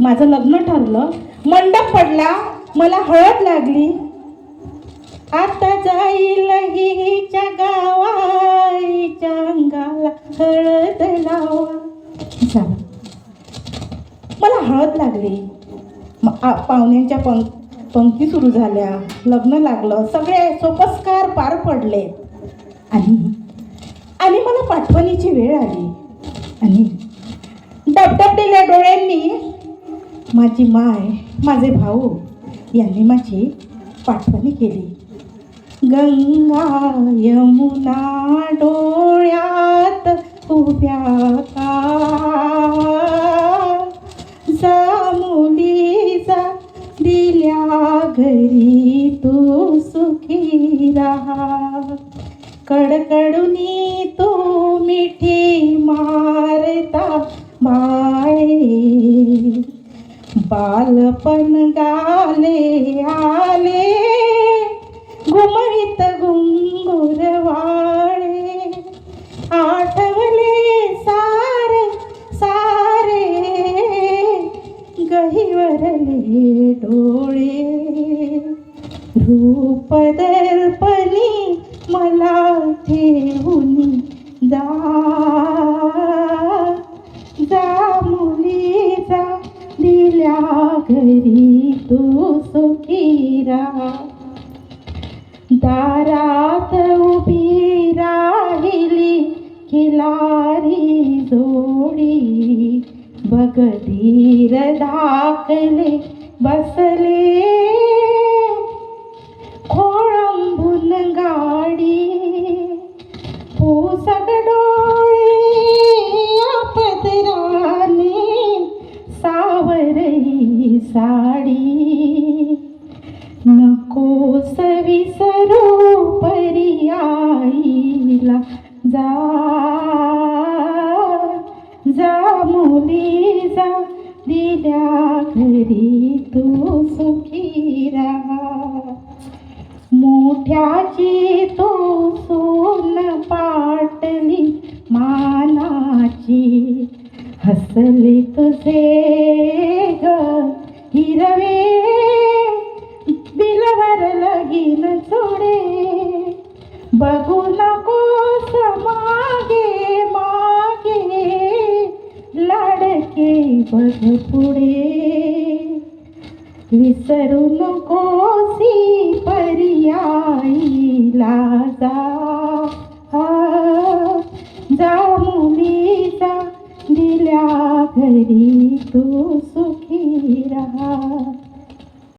माझं लग्न ठरलं. मंडप पडला. मला हळद लागली. आता जाईल हिच्या गावाच्या अंगाला हळद लावा. मला हळद लागली. आ- पाहुण्यांच्या पं पंक्ती सुरू झाल्या. लग्न लागलं. सगळे सोपस्कार पार पडले. आणि आणि मला पाठवणीची वेळ आली. आणि डबडबलेल्या डोळ्यांनी माझी माय माझे भाऊ यांनी माझी पाठवणी केली. गंगा यमुना डोळ्यात उभ्या का? जा जा दिल्या घरी तू सुखी राहा. कडकडून तू मिठी मा बालपण गाले आले घुमळीत गुंगुरवाळे आठवले सारे सारे गहिवरले डोळे. रूप दर्पणी मला ठेवून जा. बगधीर धाकले बसले. खोळंबून गाडी पुसक डोळे पदराने सावरही साडी. नको विसरू पर्यायीला आईला जा. मुली दिल्या घरी तू सुखी राहा मोठ्याची तो सोन पाटली मानाची. हसले तुझे ग हिरवे बिलवर लगीन जोडे. बघू नको बघ पुढे विसरू नकोसी पर्यायीला जा. जा मुलीचा दिल्या घरी तू सुखी राहा.